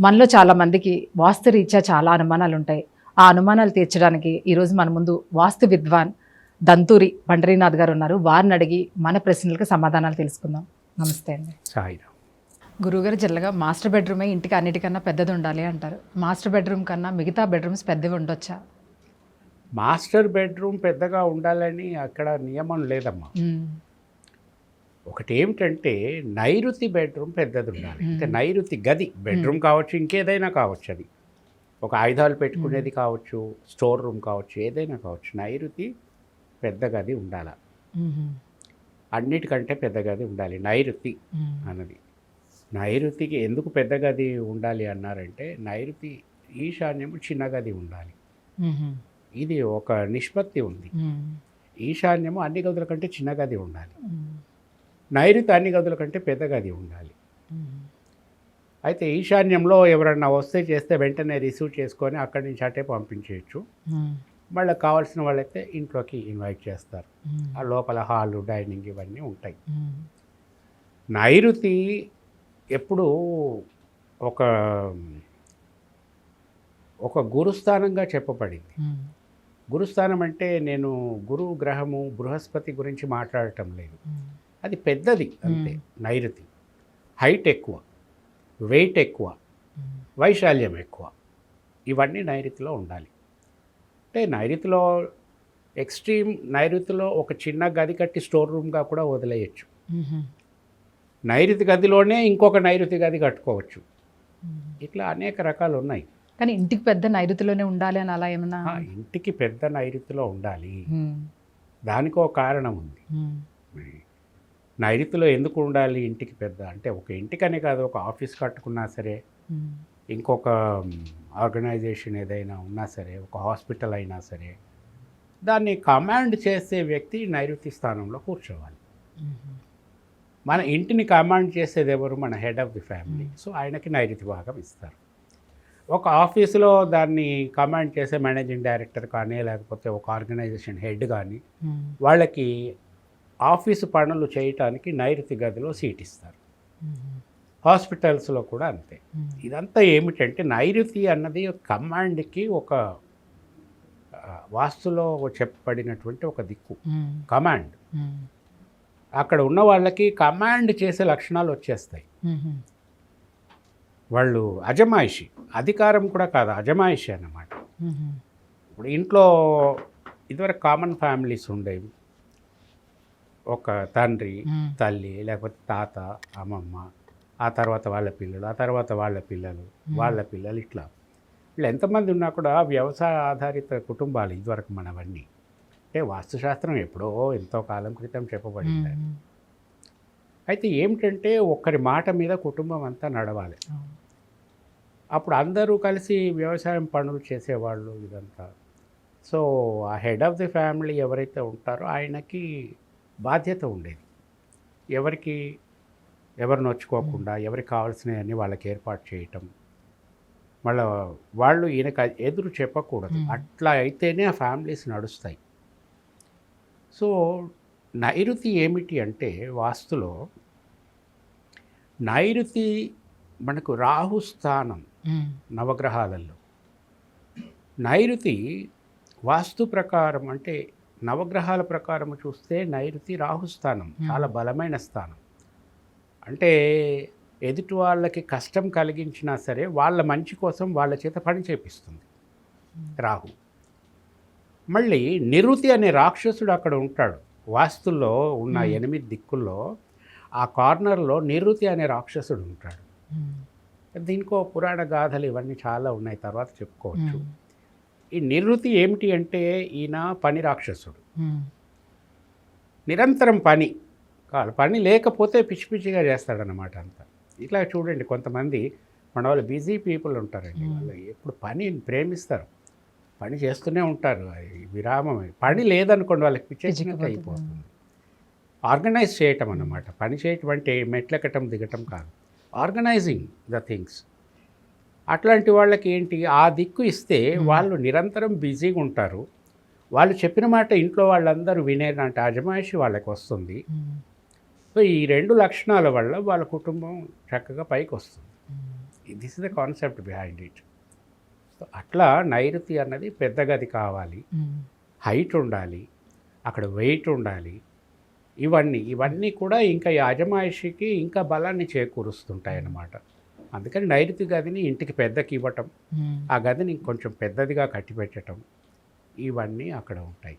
మనలో చాలా మందికి వాస్తు రీత్యా చాలా అనుమానాలు ఉంటాయి. ఆ అనుమానాలు తీర్చడానికి ఈరోజు మన ముందు వాస్తు విద్వాన్ దంతూరి పండరీనాథ్ గారు ఉన్నారు. వారిని అడిగి మన ప్రశ్నలకు సమాధానాలు తెలుసుకుందాం. నమస్తే అండి. సాయిరామ్. గురువుగారు జల్లగా మాస్టర్ బెడ్రూమే ఇంటికి అన్నిటికన్నా పెద్దది ఉండాలి అంటారు. మాస్టర్ బెడ్రూమ్ కన్నా మిగతా బెడ్రూమ్స్ పెద్దవి ఉండొచ్చా? మాస్టర్ బెడ్రూమ్ పెద్దగా ఉండాలని అక్కడ నియమం లేదమ్మా. మ్మ్. ఒకటి ఏమిటంటే నైరుతి బెడ్రూమ్ పెద్దది ఉండాలి అంటే. నైరుతి గది బెడ్రూమ్ కావచ్చు ఇంకేదైనా కావచ్చు అది ఒక ఆయుధాలు పెట్టుకునేది కావచ్చు స్టోర్ రూమ్ కావచ్చు ఏదైనా కావచ్చు నైరుతి పెద్ద గది ఉండాలి. అన్నిటికంటే పెద్ద గది ఉండాలి నైరుతి. అన్నది నైరుతికి ఎందుకు పెద్ద గది ఉండాలి అన్నారంటే నైరుతి ఈశాన్యము చిన్న గది ఉండాలి. ఇది ఒక నిష్పత్తి ఉంది. ఈశాన్యము అన్ని గదుల కంటే చిన్న గది ఉండాలి నైరుతి అన్ని గదుల కంటే పెద్ద గది ఉండాలి. అయితే ఈశాన్యంలో ఎవరన్నా వస్తే చేస్తే వెంటనే రిసీవ్ చేసుకొని అక్కడి నుంచి అటే పంపించేయచ్చు. మళ్ళీ కావాల్సిన వాళ్ళైతే ఇంట్లోకి ఇన్వైట్ చేస్తారు. ఆ లోపల హాలు డైనింగ్ ఇవన్నీ ఉంటాయి. నైరుతి ఎప్పుడు ఒక ఒక గురుస్థానంగా చెప్పబడింది. గురుస్థానం అంటే నేను గురువు గ్రహము బృహస్పతి గురించి మాట్లాడటం లేదు. అది పెద్దది అంతే. నైరుతి హైట్ ఎక్కువ వెయిట్ ఎక్కువ. వైశాల్యం ఎక్కువ ఇవన్నీ నైరుతిలో ఉండాలి అంటే నైరుతిలో ఎక్స్ట్రీమ్ నైరుతిలో ఒక చిన్న గది కట్టి స్టోర్ రూమ్గా కూడా వదిలేయచ్చు. నైరుతి గదిలోనే ఇంకొక నైరుతి గది కట్టుకోవచ్చు. ఇట్లా అనేక రకాలు ఉన్నాయి కానీ ఇంటికి పెద్ద నైరుతిలోనే ఉండాలి అని అలా ఏమన్నా ఇంటికి పెద్ద నైరుతిలో ఉండాలి. దానికి ఒక కారణం ఉంది నైరుతిలో ఎందుకు ఉండాలి ఇంటికి పెద్ద అంటే ఒక ఇంటికనే కాదు ఒక ఆఫీస్ కట్టుకున్నా సరే. ఇంకొక ఆర్గనైజేషన్ ఏదైనా ఉన్నా సరే ఒక హాస్పిటల్ అయినా సరే దాన్ని కమాండ్ చేసే వ్యక్తి నైరుతి స్థానంలో కూర్చోవాలి. మన ఇంటిని కమాండ్ చేసేది ఎవరు మన head of the family so ఆయనకి నైరుతి భాగం ఇస్తారు ఒక ఆఫీసులో దాన్ని కమాండ్ చేసే మేనేజింగ్ డైరెక్టర్ కానీ లేకపోతే ఒక ఆర్గనైజేషన్ హెడ్ కానీ. వాళ్ళకి ఆఫీసు పనులు చేయటానికి నైరుతి గదిలో సీట్ ఇస్తారు. హాస్పిటల్స్లో కూడా అంతే. ఇదంతా ఏమిటంటే నైరుతి అన్నది కమాండ్కి ఒక వాస్తులో చెప్పబడినటువంటి ఒక దిక్కు. కమాండ్. అక్కడ ఉన్న వాళ్ళకి కమాండ్ చేసే లక్షణాలు వచ్చేస్తాయి. వాళ్ళు అజమాయిషి అధికారం కూడా కాదు అజమాయిషి అన్నమాట. ఇప్పుడు ఇంట్లో ఇదివరకు కామన్ ఫ్యామిలీస్ ఉండేవి ఒక తండ్రి. తల్లి లేకపోతే తాత అమ్మమ్మ ఆ తర్వాత వాళ్ళ పిల్లలు ఆ తర్వాత వాళ్ళ పిల్లలు వాళ్ళ పిల్లలు ఇట్లా వీళ్ళు ఎంతమంది ఉన్నా కూడా వ్యవసాయ ఆధారిత కుటుంబాలు ఇదివరకు మనవన్నీ అంటే వాస్తుశాస్త్రం ఎప్పుడో ఎంతో కాలం క్రితం చెప్పబడింది. అయితే ఏమిటంటే ఒక్కరి మాట మీద కుటుంబం అంతా నడవాలి. అప్పుడు అందరూ కలిసి వ్యవసాయం పనులు చేసేవాళ్ళు ఇదంతా సో ఆ హెడ్ ఆఫ్ ది ఫ్యామిలీ ఎవరైతే ఉంటారో ఆయనకి బాధ్యత ఉండేది. ఎవరికి ఎవరు నొచ్చుకోకుండా ఎవరికి కావాల్సినవన్నీ వాళ్ళకి ఏర్పాటు చేయటం. మళ్ళీ వాళ్ళు ఈయనకు ఎదురు చెప్పకూడదు. అట్లా అయితేనే ఆ ఫ్యామిలీస్ నడుస్తాయి. సో నైరుతి ఏమిటి అంటే వాస్తులో నైరుతి మనకు రాహు స్థానం. నవగ్రహాలలో. నైరుతి వాస్తు ప్రకారం అంటే నవగ్రహాల ప్రకారం చూస్తే నైరుతి రాహుస్థానం చాలా బలమైన స్థానం. అంటే ఎదుటి వాళ్ళకి కష్టం కలిగించినా సరే వాళ్ళ మంచి కోసం వాళ్ళ చేత పని చేపిస్తుంది రాహు. మళ్ళీ నిరుతి అనే రాక్షసుడు అక్కడ ఉంటాడు. వాస్తుల్లో ఉన్న Hmm. ఎనిమిది దిక్కుల్లో ఆ కార్నర్లో నిరుతి అనే రాక్షసుడు ఉంటాడు. దీనికో పురాణ గాథలు ఇవన్నీ చాలా ఉన్నాయి తర్వాత చెప్పుకోవచ్చు. ఈ నివృత్తి ఏమిటి అంటే ఈయన పని రాక్షసుడు. నిరంతరం పని. కాదు పని లేకపోతే పిచ్చి పిచ్చిగా చేస్తాడనమాట అంతా. ఇట్లా చూడండి కొంతమంది మన వాళ్ళు బిజీ పీపుల్ ఉంటారండి. వాళ్ళు ఎప్పుడు పని ప్రేమిస్తారు. పని చేస్తూనే ఉంటారు. అది విరామం. పని లేదనుకోండి వాళ్ళకి పిచ్చెక్కిపోతుంది. అయిపోతుంది. ఆర్గనైజ్ చేయటం అన్నమాట. పని చేయటం అంటే మెట్లెక్కటం దిగటం కాదు. Organizing the things. అట్లాంటి వాళ్ళకి ఏంటి ఆ దిక్కు ఇస్తే. వాళ్ళు నిరంతరం బిజీగా ఉంటారు. వాళ్ళు చెప్పిన మాట ఇంట్లో వాళ్ళందరూ వినేలాంటి అజమాయిషి వాళ్ళకి వస్తుంది. సో ఈ రెండు లక్షణాల వల్ల వాళ్ళ కుటుంబం చక్కగా పైకి వస్తుంది. This is the concept behind it so అట్లా నైరుతి అన్నది పెద్ద గది కావాలి. హైట్ ఉండాలి. అక్కడ వెయిట్ ఉండాలి. ఇవన్నీ ఇవన్నీ కూడా ఇంకా ఈ అజమాయిషికి ఇంకా బలాన్ని చేకూరుస్తుంటాయి అన్నమాట అందుకని నైరుతి గదిని ఇంటికి పెద్దకి ఇవ్వటం. ఆ గదిని కొంచెం పెద్దదిగా కట్టిపెట్టడం ఇవన్నీ అక్కడ ఉంటాయి